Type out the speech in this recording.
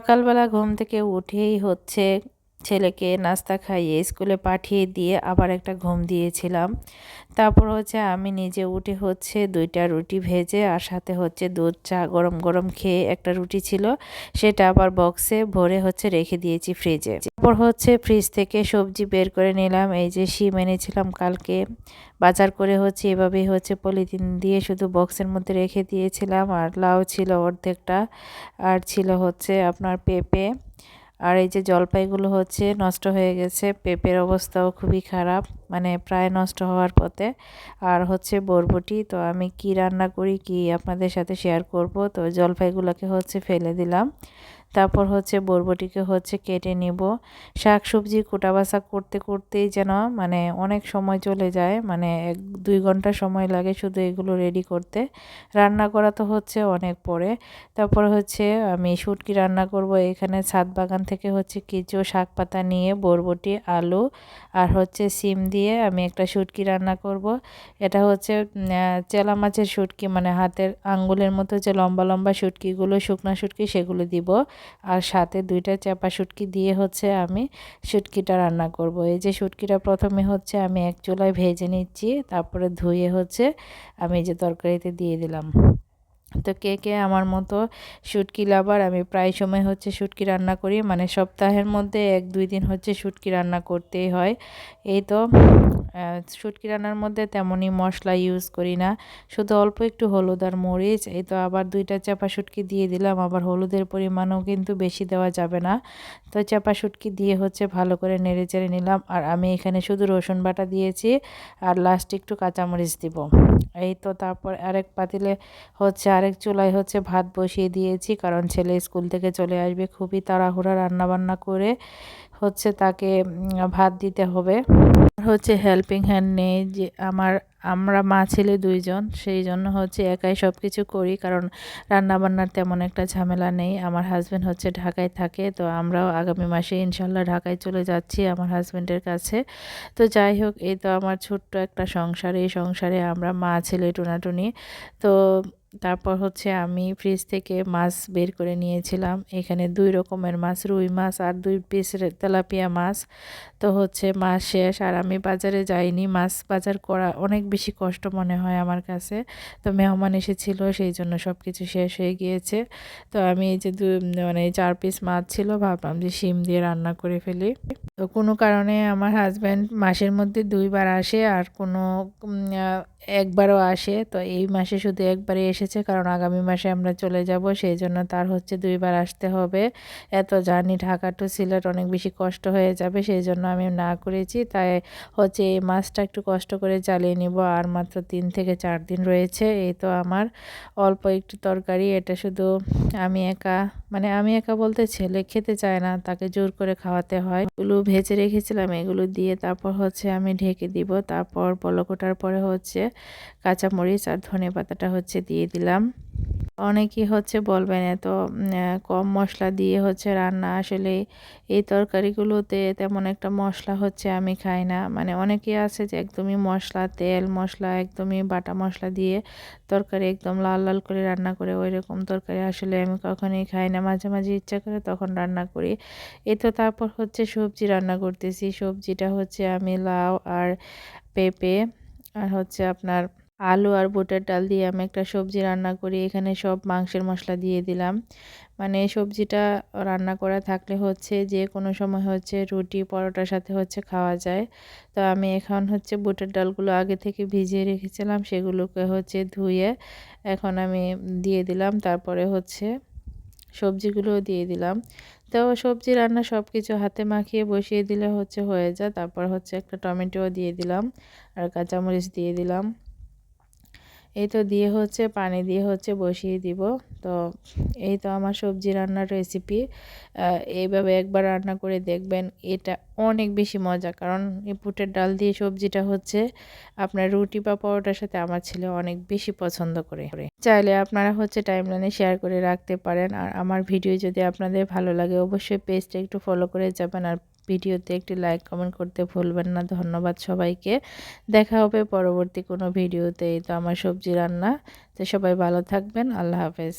সকালবেলা ঘুম থেকে উঠেই হচ্ছে ছেলেকে নাস্তা খাইয়ে স্কুলে পাঠিয়ে দিয়ে আবার একটা ঘুম দিয়েছিলাম। তারপর হচ্ছে আমি নিজে উঠে হচ্ছে দুইটা রুটি ভেজে আর সাথে হচ্ছে দুধ চা গরম গরম খেয়ে একটা রুটি ছিল, সেটা আবার বক্সে ভরে হচ্ছে রেখে দিয়েছি ফ্রিজে। তারপর হচ্ছে ফ্রিজ থেকে সবজি বের করে নিলাম, এই যে শিম এনেছিলাম কালকে। বাজার করে হচ্ছে এভাবেই হচ্ছে পলিথিন দিয়ে শুধু বক্সের মধ্যে রেখে দিয়েছিলাম, আর লাউ ছিল অর্ধেকটা, আর ছিল হচ্ছে আপনার পেঁপে। আর এই যে জলপাইগুলো হচ্ছে নষ্ট হয়ে গেছে, পেঁপের অবস্থাও খুবই খারাপ মানে প্রায় নষ্ট হওয়ার পথে। আর হচ্ছে বরবটি, তো আমি কি রান্না করি কি আপনাদের সাথে শেয়ার করব, তো জলপাইগুলোকে হচ্ছে ফেলে দিলাম। তারপর হচ্ছে বরবটিকে হচ্ছে কেটে নিব। শাক সবজি বাছা করতে করতেই যেন মানে অনেক সময় চলে যায় মানে এক দুই ঘণ্টা সময় লাগে শুধু এগুলো রেডি করতে। রান্না করা তো হচ্ছে অনেক পরে। তারপর হচ্ছে আমি শুটকি রান্না করব, এখানে ছাদ বাগান থেকে হচ্ছে কিছু শাক পাতা নিয়ে বরবটি, আলু আর হচ্ছে সিম দিয়ে আমি একটা শুটকি রান্না করব। এটা হচ্ছে চেলা মাছের শুটকি মানে হাতের আঙ্গুলের মতো যে লম্বা লম্বা শুটকিগুলো, শুকনা শুটকি সেগুলো দিব। আর সাথে দুইটা চাপা শুটকি দিয়ে হচ্ছে আমি শুটকিটা রান্না করব। এই যে শুটকিটা প্রথমে হচ্ছে আমি এক চুলায় ভেজে নিচ্ছি, তারপরে ধুয়ে হচ্ছে আমি যে তরকারিতে দিয়ে দিলাম। তো কে কে আমার মতো শুটকি লাভার, আমি প্রায় সময় হচ্ছে শুটকি রান্না করি মানে সপ্তাহের মধ্যে এক দুই দিন হচ্ছে শুটকি রান্না করতেই হয়। এই তো শুটকি রান্নার মধ্যে তেমনই মশলা ইউজ করি না। শুধু অল্প একটু হলুদ আর মরিচ, এই তো আবার দুইটা চাপা শুটকি দিয়ে দিলাম। আবার হলুদের পরিমাণও কিন্তু বেশি দেওয়া যাবে না। তো চাপা শুটকি দিয়ে হচ্ছে ভালো করে নেড়ে চেড়ে নিলাম। আর আমি এখানে শুধু রসুন বাটা দিয়েছি। আর লাস্ট একটু কাঁচামরিচ দিব। এই তো তারপর আরেক পাতিলে হচ্ছে আরেক চুলায় হচ্ছে ভাত বসিয়ে দিয়েছি। কারণ ছেলে স্কুল থেকে চলে আসবে খুবই তাড়াহুড়া রান্নাবান্না করে। হচ্ছে তাকে ভাত দিতে হবে। আর হচ্ছে হেল্পিং হ্যান্ড নেই যে আমার, আমরা মা ছেলে দুইজন, সেই জন্য হচ্ছে একাই সব কিছু করি, কারণ রান্নাবান্নার তেমন একটা ঝামেলা নেই। আমার হাজব্যান্ড হচ্ছে ঢাকায় থাকে, তো আমরাও আগামী মাসে ইনশাল্লাহ ঢাকায় চলে যাচ্ছি আমার হাজব্যান্ডের কাছে। তো যাই হোক, এই তো আমার ছোট্ট একটা সংসার, এই সংসারে আমরা মা ছেলে টুনাটুনি। তো তারপর হচ্ছে আমি ফ্রিজ থেকে মাছ বের করে নিয়েছিলাম। এখানে দুই রকমের মাছ, রুই মাছ আর দুই পিস তেলাপিয়া মাছ। তো হচ্ছে মাছ শেষ আর আমি বাজারে যাইনি। মাছ বাজার করা অনেক বেশি কষ্ট মনে হয় আমার কাছে। তো মেহমান এসেছিল, সেই জন্য সব কিছু শেষ হয়ে গিয়েছে। তো আমি এই যে দু মানে চার পিস মাছ ছিল, ভাবলাম যে শিম দিয়ে রান্না করে ফেলি। তো কোনো কারণে আমার হাজব্যান্ড মাসের মধ্যে দুইবার আসে আর কোনো একবারও আসে, তো এই মাসে শুধু একবারই এসেছে, কারণ আগামী মাসে আমরা চলে যাব, সেই জন্য তার হচ্ছে দুইবার আসতে হবে। এত জার্নি ঢাকা টু সিলেট অনেক বেশি কষ্ট হয়ে যাবে, সেই জন্য আমি না করেছি, তাই হচ্ছে এই মাছটা একটু কষ্ট করে চালিয়ে নিব, আর মাত্র তিন থেকে চার দিন রয়েছে, এই তো আমার অল্প একটু তরকারি, এটা শুধু আমি একা মানে আমি একা বলতে ছেলে খেতে চায় না, তাকে জোর করে খাওয়াতে হয়। এগুলো ভেজে রেখেছিলাম, এগুলো দিয়ে তারপর হচ্ছে আমি ঢেকে দিব, তারপর পলকোটার পরে হচ্ছে কাঁচামরিচ আর ধনে পাতাটা হচ্ছে দিয়ে দিলাম। অনেকেই হচ্ছে বলবেন এত কম মশলা দিয়ে হচ্ছে রান্না। আসলে এই তরকারিগুলোতে তেমন একটা মশলা হচ্ছে আমি খাই না। মানে অনেকেই আছে যে একদমই মশলা, তেল মশলা, একদমই বাটা মশলা দিয়ে তরকারি একদম লাল লাল করে রান্না করে ওই রকম তরকারি আসলে আমি কখনোই খাই না। মাঝে মাঝে ইচ্ছা করে তখন রান্না করি। এ তো তারপর হচ্ছে সবজি রান্না করতেছি। সবজিটা হচ্ছে আমি লাউ আর পেঁপে আর হচ্ছে আপনার আলু আর বুটের ডাল দিয়ে আমি একটা সবজি রান্না করি। এখানে সব মাংসের মশলা দিয়ে দিলাম। মানে সবজিটা রান্না করা থাকলে হচ্ছে যে কোনো সময় হচ্ছে রুটি, পরোটার সাথে হচ্ছে খাওয়া যায়। তো আমি এখন হচ্ছে বুটের ডালগুলো আগে থেকে ভিজিয়ে রেখেছিলাম, সেগুলোকে হচ্ছে ধুয়ে এখন আমি দিয়ে দিলাম। তারপরে হচ্ছে সবজিগুলোও দিয়ে দিলাম। তো সবজি রান্না সব কিছু হাতে মাখিয়ে বসিয়ে দিলে হচ্ছে হয়ে যায়। তারপর হচ্ছে একটা টমেটোও দিয়ে দিলাম আর কাঁচামরিচ দিয়ে দিলাম। এই তো দিয়ে হচ্ছে পানি দিয়ে হচ্ছে বসিয়ে দিব। তো এই তো আমার সবজি রান্নার রেসিপি এইভাবে একবার রান্না করে দেখবেন, এটা অনেক বেশি মজা। কারণ এই পুটের ডাল দিয়ে সবজিটা হচ্ছে আপনার রুটি বা পরোটার সাথে আমার ছেলে অনেক বেশি পছন্দ করে। চাইলে আপনারা হচ্ছে টাইমলাইনে শেয়ার করে রাখতে পারেন। আর আমার ভিডিও যদি আপনাদের ভালো লাগে, অবশ্যই পেজটা একটু ফলো করে যাবেন। আর ভিডিওতে একটি লাইক কমেন্ট করতে ভুলবেন না। ধন্যবাদ সবাইকে। দেখা হবে পরবর্তী কোনো ভিডিওতে। তো আমার সবজি রান্না। তো সবাই ভালো থাকবেন। আল্লাহ হাফেজ।